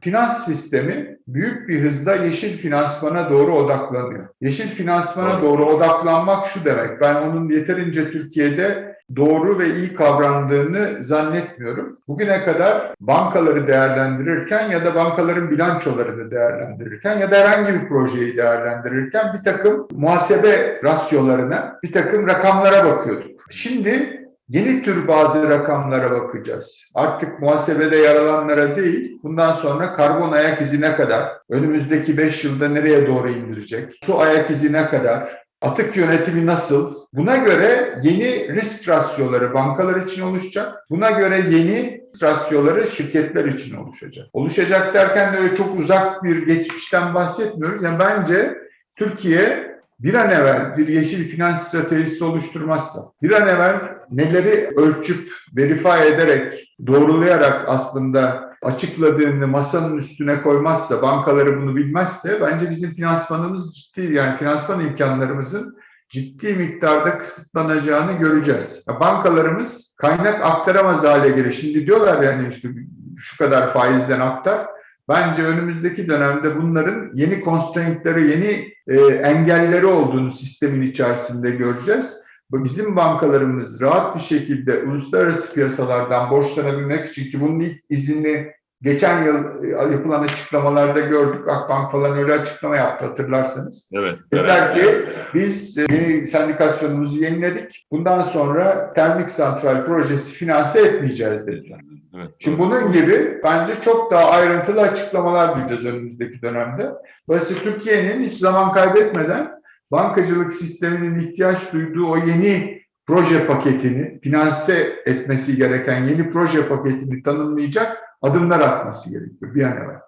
finans sistemi büyük bir hızla yeşil finansmana doğru odaklanıyor. Yeşil finansmana doğru odaklanmak şu demek. Ben onun yeterince Türkiye'de doğru ve iyi kavrandığını zannetmiyorum. Bugüne kadar bankaları değerlendirirken ya da bankaların bilançolarını değerlendirirken ya da herhangi bir projeyi değerlendirirken bir takım muhasebe rasyolarına, bir takım rakamlara bakıyorduk. Şimdi Yeni tür bazı rakamlara bakacağız. Artık muhasebede yer değil, bundan sonra karbon ayak izine kadar, önümüzdeki 5 yılda nereye doğru indirecek, su ayak izine kadar, atık yönetimi nasıl? Buna göre yeni risk rasyoları bankalar için oluşacak. Buna göre yeni rasyoları şirketler için oluşacak. Oluşacak derken de öyle çok uzak bir geçmişten bahsetmiyoruz. Yani bence Türkiye bir an evvel bir yeşil finans stratejisi oluşturmazsa, bir an evvel neleri ölçüp, verify ederek, doğrulayarak aslında açıkladığını masanın üstüne koymazsa, bankaları bunu bilmezse bence bizim finansmanımız ciddi, yani finansman imkanlarımızın ciddi miktarda kısıtlanacağını göreceğiz. Bankalarımız kaynak aktaramaz hale gelir. Şimdi diyorlar yani işte şu kadar faizden aktar. Bence önümüzdeki dönemde bunların yeni constraintleri, yeni e, engelleri olduğunu sistemin içerisinde göreceğiz. Bizim bankalarımız rahat bir şekilde uluslararası piyasalardan borçlanabilmek için ki bunun ilk izini geçen yıl e, yapılan açıklamalarda gördük. Akbank falan öyle açıklama yaptı hatırlarsanız. Evet. Dediler evet, ki evet, evet. biz e, yeni sendikasyonumuzu yeniledik. Bundan sonra termik santral projesi finanse etmeyeceğiz dediler. Evet, Şimdi bunun gibi bence çok daha ayrıntılı açıklamalar duyacağız önümüzdeki dönemde. Dolayısıyla Türkiye'nin hiç zaman kaybetmeden bankacılık sisteminin ihtiyaç duyduğu o yeni proje paketini, finanse etmesi gereken yeni proje paketini tanımlayacak adımlar atması gerekiyor bir an evvel.